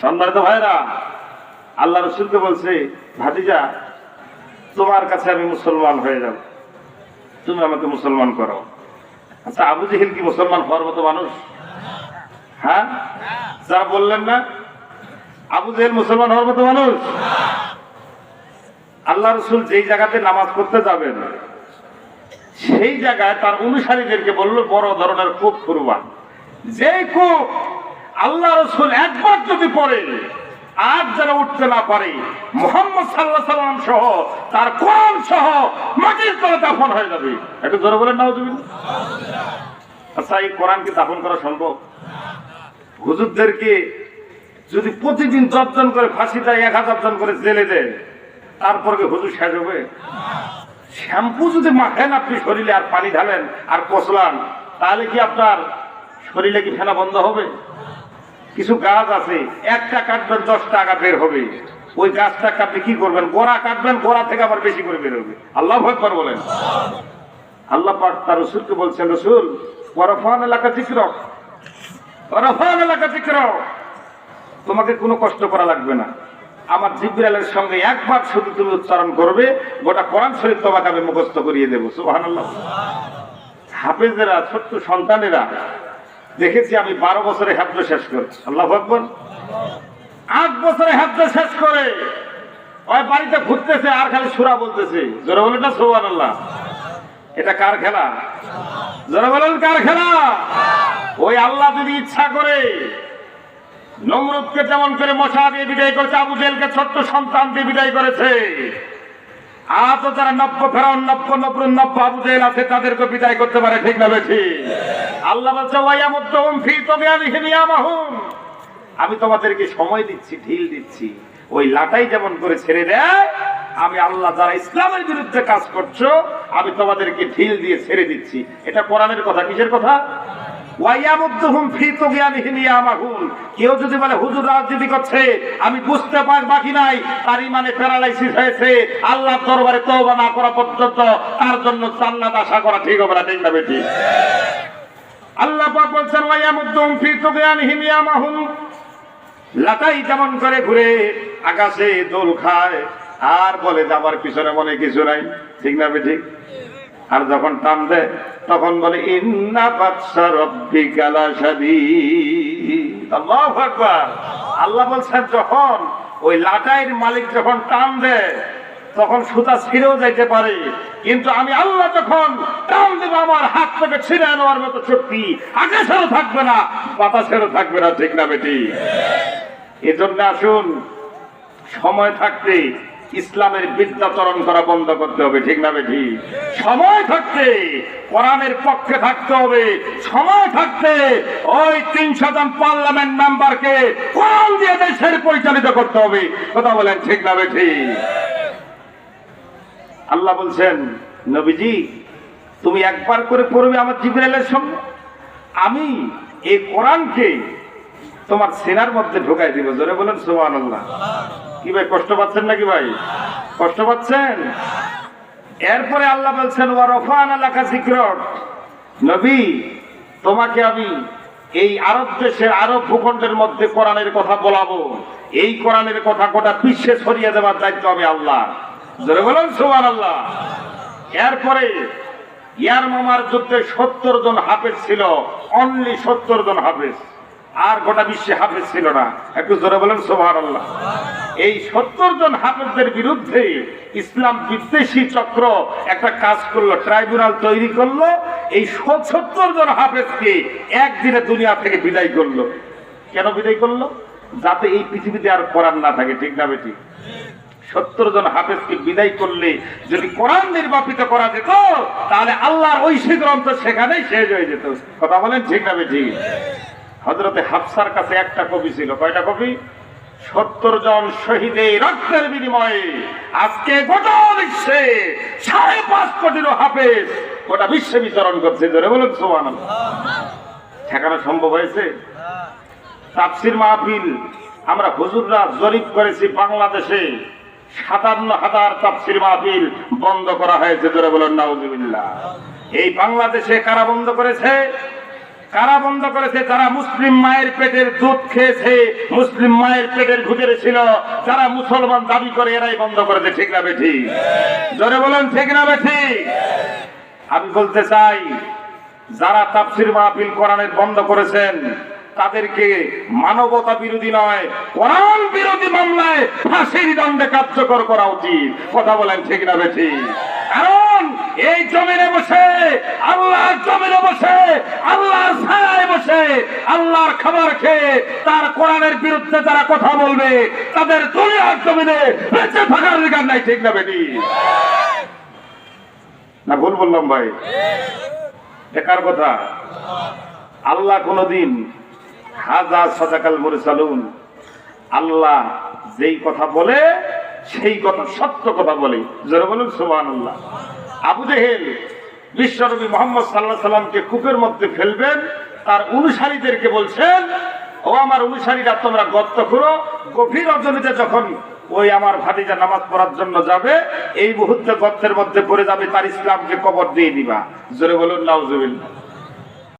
সম্মানিত ভাইরা আল্লাহ রসুলকে বলছে, ভাতিজা, তোমার কাছে আমি মুসলমান হয়ে যাব। তুমি আমাকে মুসলমান করো। আচ্ছা আবু জেহিল কি মুসলমান হওয়ার মতো মানুষ? হ্যাঁ? যা বললেন না, আবু জেহেল মুসলমান হওয়ার মতো মানুষ? আল্লাহ রসুল যেই জায়গাতে নামাজ পড়তে যাবেন, সেই জায়গায় তার অনুসারীদেরকে বলল, বড় ধরনের কূপ করবান যে কূপ আল্লাহ রসুল একবার যদি পড়ে, আর যারা উঠতে না পারে, মোহাম্মদ সাল্লাহ সাল্লাম সহ, তার কোরআন সহ মাটির তলে দাফন হয়ে যাবে। একটু জোরে বলেন না আচ্ছা এই কোরআন কি দাফন করা সম্ভব? হুজুরদেরকে যদি প্রতিদিন দশজন করে ফাঁসি দেয়, এক হাজার জন করে জেলে দেয়, তারপরে হুজুর শেষ হবে? শ্যাম্পু যদি মাখেন আপনি শরীরে আর পানি ঢালেন আর কষলান তাহলে কি আপনার শরীরে কি ফেনা বন্ধ হবে? কিছু গাছ আছে, একটা কাটবেন দশ টাকা বের হবে। ওই গাছটাকে আপনি কি করবেন? গোড়া কাটবেন, গোড়া থেকে আবার বেশি করে বের হবে। আল্লাহ ভয় বলেন। আল্লাহ পাক তার রসুলকে বলছেন, রসুল, ওরফান এলাকা চিক্র ওরফান এলাকা চিক্র তোমাকে কোনো কষ্ট করা লাগবে না। আমার জিব্রাইলের সঙ্গে একবার শুধু তুমি উচ্চারণ করবে, গোটা কোরআন শরীফ তোমাকে আমি মুখস্থ করিয়ে দেবো। সুবহানাল্লাহ। হাফেজেরা, ছোট্ট সন্তানেরা দেখেছি আমি বারো বছরে হাফজ শেষ করেছি আল্লাহ আকবর। আট বছরে হাফজ শেষ করে। ওই বাড়িতে ঘুরতেছে, আর খালি সুরা বলতেছে। জোরে বলে না সোহান আল্লাহ এটা কার খেলা? জোরে বলেন, কার খেলা? ওই আল্লাহ যদি ইচ্ছা করে, নমরুদকে যেমন করে মশা দিয়ে বিদায় করেছে, আবু জেলকে ছোট্ট সন্তান দিয়ে বিদায় করেছে, আজও যারা নব্য ফেরাউন, নব্য নব্র নব্য আবু জেল আছে তাদেরকে বিদায় করতে পারে, ঠিক না বেশি আল্লাহ আমি তোমাদেরকে সময় দিচ্ছি, ঢিল দিচ্ছি। ওই লাটাই যেমন করে ছেড়ে দেয়, আমি আল্লাহ যারা ইসলামের বিরুদ্ধে কাজ করছ, আমি তোমাদেরকে ঢিল দিয়ে ছেড়ে দিচ্ছি। এটা কোরআনের কথা, কিসের কথা? কেউ যদি বলে, হুজুর করছে, আমি বুঝতে পার, বাকি নাই। তার ইমানে প্যারালাইসিস হয়েছে। আল্লাহ দরবারে তওবা না করা পর্যন্ত তার জন্য জান্নাত আশা করা ঠিক হবে না, ঠিক না বেটি? আল্লাহ বলছেন লাটাই যেমন করে ঘুরে আকাশে দোল খায়, আর বলে যে আমার পিছনে মনে কিছু নাই। ঠিক না ঠিক আর যখন টান দেয়, তখন বলে আকবার। আল্লাহ বলছেন, যখন ওই লাটাইয়ের মালিক যখন টান দেয় তখন সুতা ছিঁড়েও যাইতে পারে। কিন্তু আমি আল্লাহ যখন টান দেবো, আমার হাত থেকে ছিঁড়ে নেওয়ার মতো শক্তি আকাশেরও থাকবে না, বাতাসেরও থাকবে না, ঠিক না বেটি? এজন্য আসুন, সময় থাকতে ইসলামের বিদ্যাচরণ করা বন্ধ করতে হবে, ঠিক না বেঠি সময় থাকতে কোরআনের পক্ষে থাকতে হবে, সময় থাকতে ওই তিনশো জন পার্লামেন্ট মেম্বারকে কোরআন দিয়ে দেশের পরিচালিত করতে হবে। কথা বলেন, ঠিক না বেঠি আল্লাহ বলছেন, নবীজি, তুমি একবার করে পড়বে আমার জিব্রাইলের সঙ্গে আমি এই কোরআনকে তোমার সেনার মধ্যে ঢোকাই দিব। জোরে বলেন সোহান আল্লাহ কি ভাই, কষ্ট পাচ্ছেন নাকি ভাই? কষ্ট পাচ্ছেন? এরপরে আল্লাহ বলছেন, ওয়া রফান আলাকা সিক্রট নবী, তোমাকে আমি এই আরব দেশের আরব ভূখণ্ডের মধ্যে কোরআনের কথা বলাবো। এই কোরআনের কথা গোটা বিশ্বে ছড়িয়ে দেওয়ার দায়িত্ব আমি আল্লাহ এরপরে ইয়ার মামার যুদ্ধে সত্তর জন হাফেজ ছিল অনলি সত্তর জন হাফেজ। আর গোটা বিশ্বে হাফেজ ছিল না। একটু জোরে বলেন সোহার আল্লাহ এই সত্তর জন হাফেজদের বিরুদ্ধে ইসলাম বিদ্বেষী চক্র একটা কাজ করল, ট্রাইব্যুনাল তৈরি করল, এই সত্তর জন হাফেজকে একদিনে দুনিয়া থেকে বিদায় করল। কেন বিদায় করল? যাতে এই পৃথিবীতে আর করার না থাকে, ঠিক না বেটি সত্তর জন হাফেজকে বিদায় করলে যদি কোরআন নির্বাপিত করা যেত, তাহলে আল্লাহর ঐশী গ্রন্থ সেখানেই শেষ হয়ে যেত। কথা বলেন ঠিক না বেটি হজরতে হাফসার কাছে একটা কবি ছিল। কয়টা কবি সত্তর জন শহীদের রক্তের বিনিময়ে আজকে গোটা বিশ্বে সাড়ে পাঁচ কোটিরও হাফেজ গোটা বিশ্বে বিতরণ করছে। ধরে বলুন সোমান ঠেকানো সম্ভব হয়েছে? তাপসির মাহফিল আমরা হুজুররা জরিপ করেছি বাংলাদেশে। সাতান্ন হাজার তাপসির মাহফিল বন্ধ করা হয়েছে ধরে বলেন, নাউজুবিল্লাহ। এই বাংলাদেশে কারা বন্ধ করেছে? কারা বন্ধ করেছে? যারা মুসলিম মায়ের পেটের দুধ খেয়েছে, মুসলিম মায়ের পেটের ভিতরে ছিল, যারা মুসলমান দাবি করে এরাই বন্ধ করেছে, ঠিক না বেঠি? জোরে বলেন, ঠিক না বেঠি? আমি বলতে চাই, যারা তাফসির মাহফিল কোরআনের বন্ধ করেছেন তাদেরকে মানবতা বিরোধী নয়, কোরআন বিরোধী মামলায় ফাঁসির দণ্ডে কার্যকর করা উচিত। কথা বলেন ঠিক না বেঠি? কারণ এই জমিনে বসে, আল্লাহর জমিনে বসে, আল্লাহর ছায়ায় বসে, আল্লাহর খাবার খেয়ে তার কোরআনের বিরুদ্ধে যারা কথা বলবে, তাদের দুনিয়ার জমিনে বেঁচে থাকার অধিকার নাই, ঠিক না বেটি না, ভুল বললাম ভাই। বেকার কথা। আল্লাহ কোনদিন হাজার সদাকাল মুরসালুন। আল্লাহ যেই কথা বলে, সেই কথা সত্য কথা বলে। যারা বলুন সুবহান আল্লাহ আবু জেহেল বিশ্বনবী মোহাম্মদ সাল্লাহ সাল্লামকে কূপের মধ্যে ফেলবেন, তার অনুসারীদেরকে বলছেন, ও আমার অনুসারীরা, তোমরা গর্ত করো গভীর অজনীতে যখন ওই আমার ভাতিজা নামাজ পড়ার জন্য যাবে, এই মুহূর্তে গর্তের মধ্যে পড়ে যাবে, তার ইসলামকে কবর দিয়ে দিবা। জোরে বলুন, নাউজুবিল্লাহ।